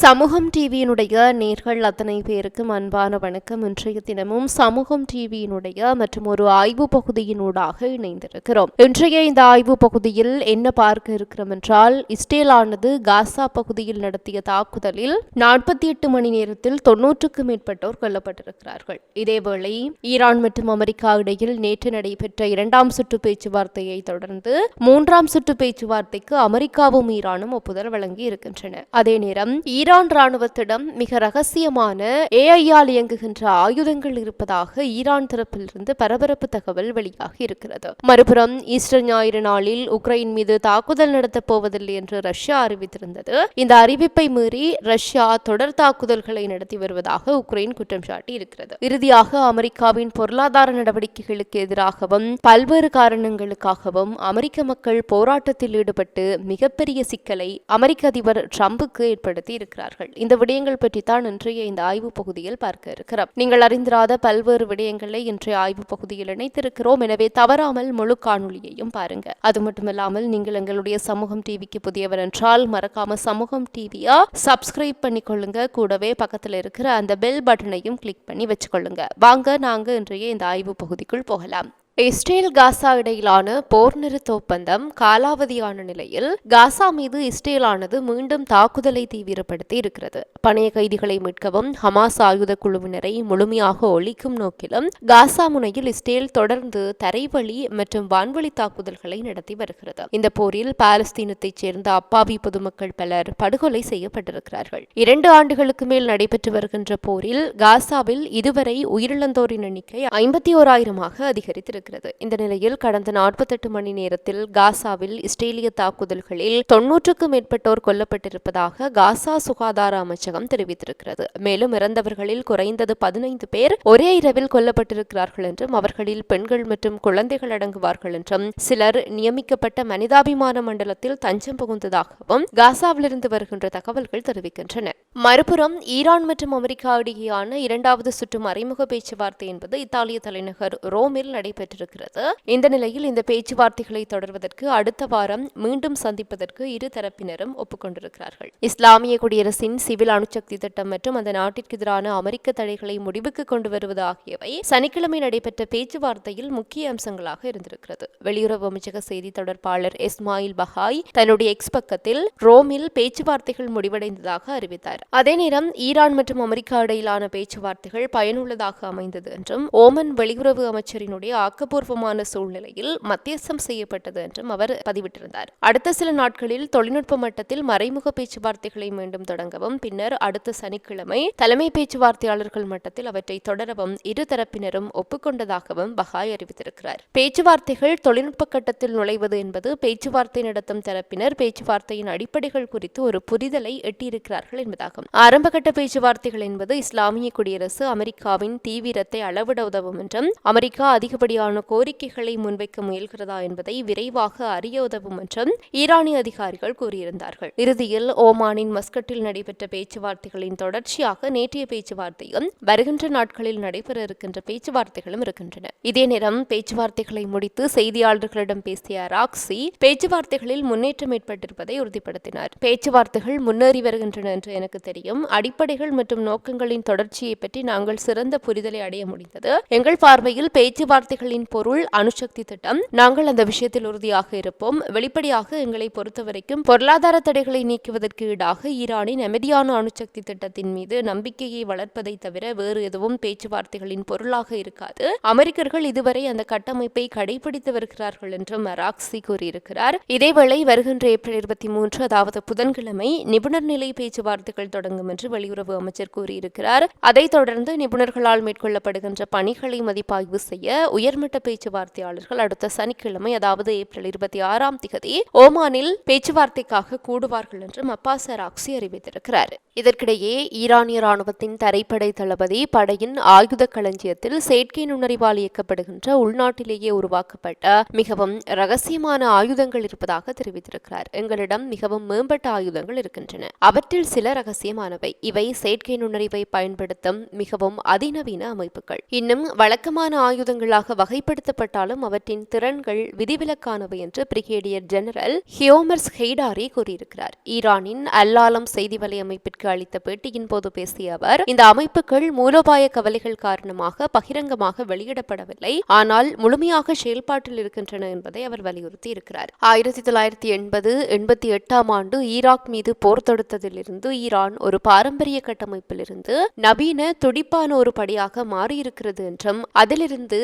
சமூகம் டிவியினுடைய நேர்கள் அத்தனை பேருக்கும் அன்பான வணக்கம். இன்றைய தினமும் சமூகம் டிவியினுடைய மற்றும் ஒரு ஆய்வு பகுதியினூடாக இணைந்திருக்கிறோம். இன்றைய இந்த ஆய்வு பகுதியில் என்ன பார்க்க இருக்கிறோம் என்றால் இஸ்ரேலானது காசா பகுதியில் நடத்திய தாக்குதலில் நாற்பத்தி எட்டு மணி நேரத்தில் தொன்னூற்றுக்கும் மேற்பட்டோர் கொல்லப்பட்டிருக்கிறார்கள். இதேவேளை ஈரான் மற்றும் அமெரிக்கா இடையில் நேற்று நடைபெற்ற இரண்டாம் சுற்று பேச்சுவார்த்தையை தொடர்ந்து மூன்றாம் சுற்று பேச்சுவார்த்தைக்கு அமெரிக்காவும் ஈரானும் ஒப்புதல் வழங்கி இருக்கின்றன அதே நேரம் ஈரான் ராணுவத்திடம் மிக ரகசியமான ஏஐயால் இயங்குகின்ற ஆயுதங்கள் இருப்பதாக ஈரான் தரப்பிலிருந்து பரபரப்பு தகவல் வெளியாகி இருக்கிறது. மறுபுறம் ஈஸ்டர் ஞாயிறு நாளில் உக்ரைன் மீது தாக்குதல் நடத்தப் போவதில்லை என்று ரஷ்யா அறிவித்திருந்தது. இந்த அறிவிப்பை மீறி ரஷ்யா தொடர் தாக்குதல்களை நடத்தி வருவதாக உக்ரைன் குற்றம் சாட்டி இருக்கிறது இறுதியாக அமெரிக்காவின் பொருளாதார நடவடிக்கைகளுக்கு எதிராகவும் பல்வேறு காரணங்களுக்காகவும் அமெரிக்க மக்கள் போராட்டத்தில் ஈடுபட்டு மிகப்பெரிய சிக்கலை அமெரிக்க அதிபர் ட்ரம்புக்கு ஏற்படுத்தி இருக்கிறார்கள் இந்த விடயங்கள் பற்றி தான் இன்றைய இந்த ஆய்வு பகுதியில் பார்க்க இருக்கிறோம். நீங்கள் அறிந்திராத பல்வேறு விடயங்களை இன்றைய ஆய்வு பகுதியில் இணைத்திருக்கிறோம். எனவே தவறாமல் முழு காணொலியையும் பாருங்க. அது மட்டுமல்லாமல் நீங்கள் எங்களுடைய சமூகம் டிவிக்கு புதியவர் என்றால் மறக்காம சமூகம் டிவியா சப்ஸ்கிரைப் பண்ணிக்கொள்ளுங்க. கூடவே பக்கத்தில் இருக்கிற அந்த பெல் பட்டனையும் கிளிக் பண்ணி வச்சுக்கொள்ளுங்க. வாங்க நாங்க இன்றைய இந்த ஆய்வு பகுதிக்குள் போகலாம். இஸ்ரேல் காசா இடையிலான போர் நிறுத்த ஒப்பந்தம் காலாவதியான நிலையில் காசா மீது இஸ்ரேலானது மீண்டும் தாக்குதலை தீவிரப்படுத்தி இருக்கிறது. பணைய கைதிகளை மீட்கவும் ஹமாஸ் ஆயுத குழுவினரை முழுமையாக ஒழிக்கும் நோக்கிலும் காசா முனையில் இஸ்ரேல் தொடர்ந்து தரைவழி மற்றும் வான்வழி தாக்குதல்களை நடத்தி வருகிறது. இந்த போரில் பாலஸ்தீனத்தைச் சேர்ந்த அப்பாவி பொதுமக்கள் பலர் படுகொலை செய்யப்பட்டிருக்கிறார்கள். இரண்டு ஆண்டுகளுக்கு மேல் நடைபெற்று வருகின்ற போரில் காசாவில் இதுவரை உயிரிழந்தோரின் எண்ணிக்கை ஐம்பத்தி ஓராயிரமாக அதிகரித்திருக்கிறது. இருக்கிறது இந்த நிலையில் கடந்த நாற்பத்தெட்டு மணி நேரத்தில் காசாவில் இஸ்ரேலிய தாக்குதல்களில் தொன்னூற்றுக்கும் மேற்பட்டோர் கொல்லப்பட்டிருப்பதாக காசா சுகாதார அமைச்சகம் தெரிவித்திருக்கிறது. மேலும் இறந்தவர்களில் குறைந்தது பதினைந்து பேர் ஒரே இரவில் கொல்லப்பட்டிருக்கிறார்கள் என்றும் அவர்களில் பெண்கள் மற்றும் குழந்தைகள் அடங்குவார்கள் என்றும் சிலர் நியமிக்கப்பட்ட மனிதாபிமான மண்டலத்தில் தஞ்சம் புகுந்ததாகவும் காசாவிலிருந்து வருகின்ற தகவல்கள் தெரிவிக்கின்றன. மறுபுறம் ஈரான் மற்றும் அமெரிக்கா இடையேயான இரண்டாவது சுற்று மறைமுக பேச்சுவார்த்தை என்பது இத்தாலிய தலைநகர் ரோமில் நடைபெற்று இருக்கிறது இந்த நிலையில் இந்த பேச்சுவார்த்தைகளை தொடர்வதற்கு அடுத்த வாரம் மீண்டும் சந்திப்பதற்கு இரு தரப்பினரும் ஒப்புக்கொண்டிருக்கிறார்கள். இஸ்லாமிய குடியரசின் சிவில் அணுசக்தி திட்டம் மற்றும் அந்த நாட்டிற்கு எதிரான அமெரிக்க தடைகளை முடிவுக்கு கொண்டு வருவது ஆகியவை சனிக்கிழமை நடைபெற்ற பேச்சுவார்த்தையில் முக்கிய அம்சங்களாக இருந்திருக்கிறது. வெளியுறவு அமைச்சக செய்தி தொடர்பாளர் இஸ்மாயில் பஹாய் தன்னுடைய எக்ஸ் பக்கத்தில் ரோமில் பேச்சுவார்த்தைகள் முடிவடைந்ததாக அறிவித்தார். அதே நேரம் ஈரான் மற்றும் அமெரிக்கா இடையிலான பேச்சுவார்த்தைகள் பயனுள்ளதாக அமைந்தது என்றும் ஓமன் வெளியுறவு அமைச்சரினுடைய ஆக்க ஆக்கப்பூர்வமான சூழ்நிலையில் மத்தியஸ்தம் செய்யப்பட்டது என்றும் அவர் பதிவிட்டிருந்தார். அடுத்த சில நாட்களில் தொழில்நுட்ப மட்டத்தில் மறைமுக பேச்சுவார்த்தைகளை மீண்டும் தொடங்கவும் பின்னர் அடுத்த சனிக்கிழமை தலைமை பேச்சுவார்த்தையாளர்கள் மட்டத்தில் அவற்றை தொடரவும் இரு தரப்பினரும் ஒப்புக்கொண்டதாகவும் பகாய் அறிவித்திருக்கிறார். பேச்சுவார்த்தைகள் தொழில்நுட்ப கட்டத்தில் நுழைவது என்பது பேச்சுவார்த்தை நடத்தும் தரப்பினர் பேச்சுவார்த்தையின் அடிப்படைகள் குறித்து ஒரு புரிதலை எட்டியிருக்கிறார்கள் என்பதாகும். ஆரம்பகட்ட பேச்சுவார்த்தைகள் என்பது இஸ்லாமிய குடியரசு அமெரிக்காவின் தீவிரத்தை அளவிட உதவும் என்றும் அமெரிக்கா அதிகப்படியான கோரிக்கைகளை முன்வைக்க முயல்கிறதா என்பதை விரைவாக அறிய உதவும் என்றும் ஈரானிய அதிகாரிகள் கூறியிருந்தார்கள். இறுதியில் ஓமானின் மஸ்கட்டில் நடைபெற்ற பேச்சுவார்த்தைகளின் தொடர்ச்சியாக நேற்றைய பேச்சுவார்த்தையும் வருகின்ற நாட்களில் நடைபெற இருக்கின்ற பேச்சுவார்த்தைகளும் இருக்கின்றன. இதே நேரம் பேச்சுவார்த்தைகளை முடித்து செய்தியாளர்களிடம் பேசிய ராக்ஸி பேச்சுவார்த்தைகளில் முன்னேற்றம் ஏற்பட்டிருப்பதை உறுதிப்படுத்தினார். பேச்சுவார்த்தைகள் முன்னேறி வருகின்றன என்று எனக்கு தெரியும். அடிப்படைகள் மற்றும் நோக்கங்களின் தொடர்ச்சியை பற்றி நாங்கள் சிறந்த புரிதலை அடைய முடிந்தது. எங்கள் பார்வையில் பேச்சுவார்த்தைகளின் திட்டத்தின் பொருள் அணுசக்தி திட்டம். நாங்கள் அந்த விஷயத்தில் உறுதியாக இருப்போம். வெளிப்படையாக எங்களை பொறுத்தவரைக்கும் பொருளாதார தடைகளை நீக்குவதற்கு ஈடாக ஈரானின் அமைதியான அணுசக்தி திட்டத்தின் மீது நம்பிக்கையை வளர்ப்பதை தவிர வேறு எதுவும் பேச்சுவார்த்தைகளின் பொருளாக இருக்காது. அமெரிக்கர்கள் இதுவரை அந்த கட்டமைப்பை கடைபிடித்து வருகிறார்கள் என்றும் மராக்சி கூறியிருக்கிறார். இதேவேளை வருகின்ற ஏப்ரல் இருபத்தி மூன்று அதாவது புதன்கிழமை நிபுணர் நிலை பேச்சுவார்த்தைகள் தொடங்கும் என்று வெளியுறவு அமைச்சர் கூறியிருக்கிறார். அதைத் தொடர்ந்து நிபுணர்களால் மேற்கொள்ளப்படுகின்ற பணிகளை மதிப்பாய்வு செய்ய உயர்மட்ட பேச்சுவார்த்தையாளர்கள் அடுத்த சனிக்கிழமை அதாவது ஏப்ரல் இருபத்தி ஆறாம் திகதி ஓமானில் பேச்சுவார்த்தைக்காக கூடுவார்கள் என்றும் அப்பாஸ் அராக்சி அறிவித்திருக்கிறார். இதற்கிடையே ஈரானிய ராணுவத்தின் தரைப்படை தளபதி படையின் ஆயுத களஞ்சியத்தில் செயற்கை நுண்ணறிவால் இயக்கப்படுகின்ற உள்நாட்டிலேயே உருவாக்கப்பட்ட மிகவும் ரகசியமான ஆயுதங்கள் இருப்பதாக தெரிவித்திருக்கிறார். எங்களிடம் மிகவும் மேம்பட்ட ஆயுதங்கள் இருக்கின்றன. அவற்றில் சில ரகசியமானவை இவை செயற்கை நுண்ணறிவை பயன்படுத்தும் மிகவும் அதிநவீன அமைப்புகள். இன்னும் வழக்கமான ஆயுதங்களாக வகை வகைப்படுத்தப்பட்டாலும் அவற்றின் திறன்கள் விதிவிலக்கானவை என்று பிரிகேடியர் ஜெனரல் ஹியோமர்ஸ் ஹெய்டாரி கூறியிருக்கிறார். ஈரானின் அல்லாலம் செய்தி வலையமைப்பிற்கு அளித்த பேட்டியின் போது பேசிய அவர் இந்த அமைப்புகள் மூலோபாய கவலைகள் காரணமாக பகிரங்கமாக வெளியிடப்படவில்லை. ஆனால் முழுமையாக செயல்பாட்டில் இருக்கின்றன என்பதை அவர் வலியுறுத்தி இருக்கிறார் ஆயிரத்தி தொள்ளாயிரத்தி எண்பது எண்பத்தி எட்டாம் ஆண்டு ஈராக் மீது போர் தொடுத்ததிலிருந்து ஈரான் ஒரு பாரம்பரிய கட்டமைப்பிலிருந்து நவீன துடிப்பான ஒரு படியாக மாறியிருக்கிறது என்றும் அதிலிருந்து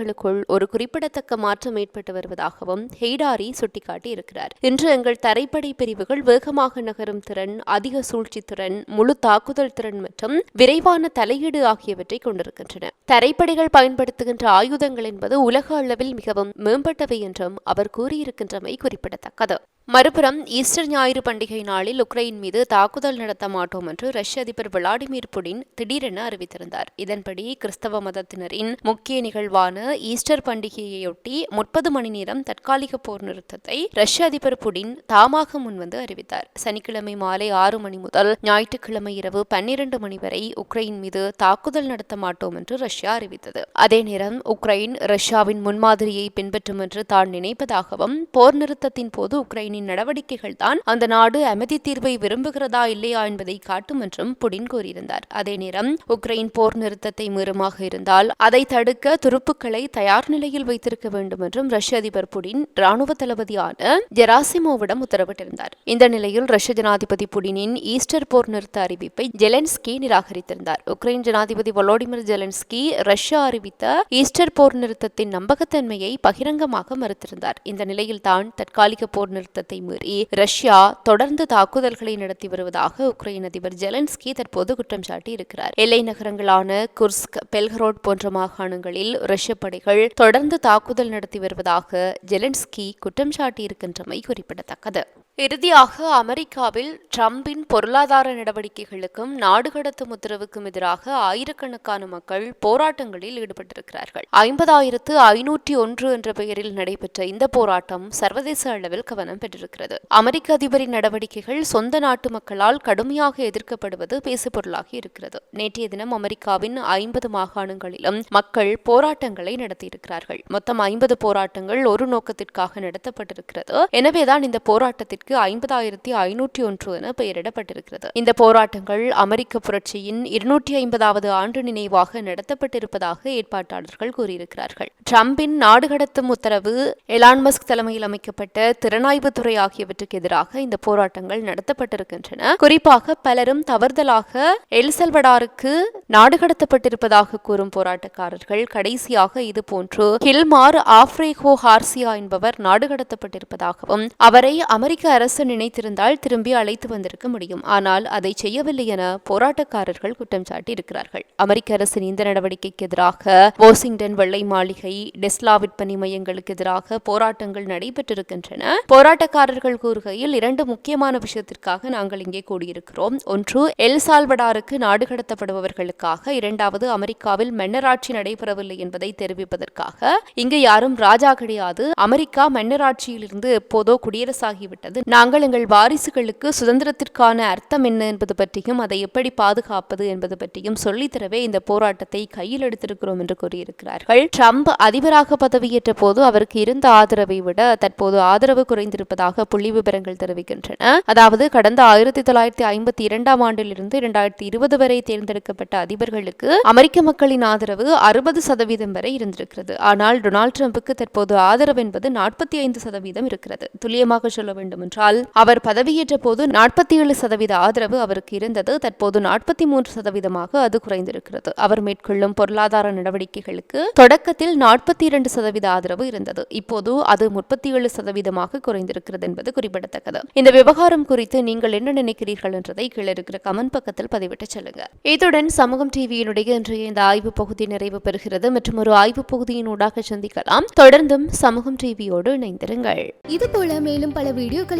தரைப்படைகளுக்குள் ஒரு குறிப்பிடத்தக்க மாற்றம் ஏற்பட்டு வருவதாகவும் ஹெய்டாரி சுட்டிக்காட்டி இருக்கிறார் இன்று எங்கள் தரைப்படை பிரிவுகள் வேகமாக நகரும் திறன் அதிக சூழ்ச்சி திறன் முழு தாக்குதல் திறன் மற்றும் விரைவான தலையீடு ஆகியவற்றை கொண்டிருக்கின்றன. தரைப்படைகள் பயன்படுத்துகின்ற ஆயுதங்கள் என்பது உலக அளவில் மிகவும் மேம்பட்டவை என்றும் அவர் கூறியிருக்கின்றமை குறிப்பிடத்தக்கது. மறுபுறம் ஈஸ்டர் ஞாயிறு பண்டிகை நாளில் உக்ரைன் மீது தாக்குதல் நடத்த மாட்டோம் என்று ரஷ்ய அதிபர் விளாடிமிர் புடின் திடீரென அறிவித்திருந்தார். இதன்படி கிறிஸ்தவ மதத்தினரின் முக்கிய நிகழ்வான ஈஸ்டர் பண்டிகையையொட்டி முப்பது மணி நேரம் தற்காலிக போர் நிறுத்தத்தை ரஷ்ய அதிபர் புடின் தாமாக முன்வந்து அறிவித்தார். சனிக்கிழமை மாலை ஆறு மணி முதல் ஞாயிற்றுக்கிழமை இரவு பன்னிரண்டு மணி வரை உக்ரைன் மீது தாக்குதல் நடத்த மாட்டோம் என்று ரஷ்யா அறிவித்தது. அதே நேரம் உக்ரைன் ரஷ்யாவின் முன்மாதிரியை பின்பற்றும் என்று தான் நினைப்பதாகவும் போர் நிறுத்தத்தின் போது உக்ரைனின் புடினின் நடவடிக்கைகள் தான் அந்த நாடு அமைதி தீர்வை விரும்புகிறதா இல்லையா என்பதை காட்டும் என்றும் புடின் கூறியிருந்தார். அதே நேரம் உக்ரைன் போர் நிறுத்தத்தை மீறமாக இருந்தால் அதை தடுக்க துருப்புக்களை தயார் நிலையில் வைத்திருக்க வேண்டும் என்றும் ரஷ்ய அதிபர் புடின் ராணுவ தளபதியான ஜெராசிமோவிடம் உத்தரவிட்டிருந்தார். இந்த நிலையில் ரஷ்ய ஜனாதிபதி புடினின் ஈஸ்டர் போர் நிறுத்த அறிவிப்பை ஜெலன்ஸ்கி நிராகரித்திருந்தார். உக்ரைன் ஜனாதிபதி வொலோடிமிர் ஜெலன்ஸ்கி ரஷ்யா அறிவித்த ஈஸ்டர் போர் நிறுத்தத்தின் நம்பகத்தன்மையை பகிரங்கமாக மறுத்திருந்தார். இந்த நிலையில் தான் தற்காலிக போர் நிறுத்த ஒப்பந்தத்தை மீறி ரஷ்யா தொடர்ந்து தாக்குதல்களை நடத்தி வருவதாக உக்ரைன் அதிபர் ஜெலன்ஸ்கி தற்போது குற்றம் சாட்டி இருக்கிறார் எல்லை நகரங்களான குர்ஸ்க் பெல்கரோட் போன்ற மாகாணங்களில் ரஷ்ய படைகள் தொடர்ந்து தாக்குதல் நடத்தி வருவதாக ஜெலன்ஸ்கி குற்றம் சாட்டியிருக்கின்றமை குறிப்பிடத்தக்கது. இறுதியாக அமெரிக்காவில் ட்ரம்பின் பொருளாதார நடவடிக்கைகளுக்கும் நாடு கடத்தும் உத்தரவுக்கும் எதிராக ஆயிரக்கணக்கான மக்கள் போராட்டங்களில் ஈடுபட்டிருக்கிறார்கள். ஐம்பதாயிரத்து ஐநூற்றி ஒன்று என்ற பெயரில் நடைபெற்ற இந்த போராட்டம் சர்வதேச அளவில் கவனம் பெற்றிருக்கிறது. அமெரிக்க அதிபரின் நடவடிக்கைகள் சொந்த நாட்டு மக்களால் கடுமையாக எதிர்க்கப்படுவது பேசுபொருளாகி இருக்கிறது. நேற்றைய தினம் அமெரிக்காவின் ஐம்பது மாகாணங்களிலும் மக்கள் போராட்டங்களை நடத்தியிருக்கிறார்கள். மொத்தம் ஐம்பது போராட்டங்கள் ஒரு நோக்கத்திற்காக நடத்தப்பட்டிருக்கிறது. எனவேதான் இந்த போராட்டத்திற்கு ஐம்பதாயிரத்தி ஐநூற்றி ஒன்று என பெயரிடப்பட்டிருக்கிறது. இந்த போராட்டங்கள் அமெரிக்க புரட்சியின் இருநூற்றி ஐம்பதாவது ஆண்டு நினைவாக நடத்தப்பட்டிருப்பதாக ஏற்பாட்டாளர்கள் கூறியிருக்கிறார்கள். டிரம்பின் நாடு கடத்தும் உத்தரவு எலான் மஸ்க் தலைமையில் அமைக்கப்பட்ட திறனாய்வு துறை ஆகியவற்றுக்கு எதிராக இந்த போராட்டங்கள் நடத்தப்பட்டிருக்கின்றன. குறிப்பாக பலரும் தவறுதலாக எல்சல்வடாருக்கு நாடு கடத்தப்பட்டிருப்பதாக கூறும் போராட்டக்காரர்கள் கடைசியாக இதுபோன்று கில்மார் ஆப்ரேகோ ஹார்சியா என்பவர் நாடு கடத்தப்பட்டிருப்பதாகவும் அவரை அமெரிக்க அரசு நினைத்திருந்தால் திரும்பி அழைத்து வந்திருக்க முடியும். ஆனால் அதை செய்யவில்லை என போராட்டக்காரர்கள் குற்றம் சாட்டி இருக்கிறார்கள் அமெரிக்க அரசின் இந்த நடவடிக்கைக்கு எதிராக வாஷிங்டன் வெள்ளை மாளிகை டெஸ்லா விற்பனை மையங்களுக்கு எதிராக போராட்டங்கள் நடைபெற்றிருக்கின்றன. போராட்டக்காரர்கள் கூறுகையில் இரண்டு முக்கியமான விஷயத்திற்காக நாங்கள் இங்கே கூடியிருக்கிறோம். ஒன்று எல் சால்வடாருக்கு நாடு கடத்தப்படுபவர்களுக்காக இரண்டாவது அமெரிக்காவில் மன்னராட்சி நடைபெறவில்லை என்பதை தெரிவிப்பதற்காக. இங்கு யாரும் ராஜா கிடையாது. அமெரிக்கா மன்னராட்சியிலிருந்து எப்போதோ குடியரசாகிவிட்டது. நாங்கள் எங்கள் வாரிசுகளுக்கு சுதந்திரத்திற்கான அர்த்தம் என்ன என்பது பற்றியும் அதை எப்படி பாதுகாப்பது என்பது பற்றியும் சொல்லித்தரவே இந்த போராட்டத்தை கையில் எடுத்திருக்கிறோம் என்று கூறியிருக்கிறார்கள். ட்ரம்ப் அதிபராக பதவியேற்ற போது அவருக்கு இருந்த ஆதரவை விட தற்போது ஆதரவு குறைந்திருப்பதாக புள்ளி விவரங்கள் தெரிவிக்கின்றன. அதாவது கடந்த ஆயிரத்தி தொள்ளாயிரத்தி ஐம்பத்தி இரண்டாம் ஆண்டிலிருந்து இரண்டாயிரத்தி இருபது வரை தேர்ந்தெடுக்கப்பட்ட அதிபர்களுக்கு அமெரிக்க மக்களின் ஆதரவு அறுபது சதவீதம் வரை இருந்திருக்கிறது. ஆனால் டொனால்டு ட்ரம்புக்கு தற்போது ஆதரவு என்பது நாற்பத்தி ஐந்து சதவீதம் இருக்கிறது. துல்லியமாக சொல்ல வேண்டும் என்றால் அவர் பதவியேற்ற போது நாற்பத்தி ஏழு சதவீத ஆதரவு அவருக்கு இருந்தது. தற்போது நாற்பத்தி மூன்று சதவீதமாக அது குறைந்திருக்கிறது. அவர் மேற்கொள்ளும் பொருளாதார நடவடிக்கைகளுக்கு தொடக்கத்தில் நாற்பத்தி இரண்டு சதவீத ஆதரவு இருந்தது. இப்போது அது முப்பத்தி ஏழு சதவீதமாக குறைந்திருக்கிறது என்பது குறிப்பிடத்தக்கது. இந்த விவகாரம் குறித்து நீங்கள் என்ன நினைக்கிறீர்கள் என்றதை கீழே இருக்கிற கமெண்ட் பக்கத்தில் பதிவிட்டு சொல்லுங்க. இத்துடன் சமூகம் டிவியினுடைய இன்றைய இந்த ஆய்வு பகுதி நிறைவு பெறுகிறது. மற்றும் ஒரு ஆய்வு பகுதியினூடாக சந்திக்கலாம். தொடர்ந்தும் சமூகம் டிவியோடு இணைந்திருங்கள். இது போல மேலும் பல வீடியோக்களை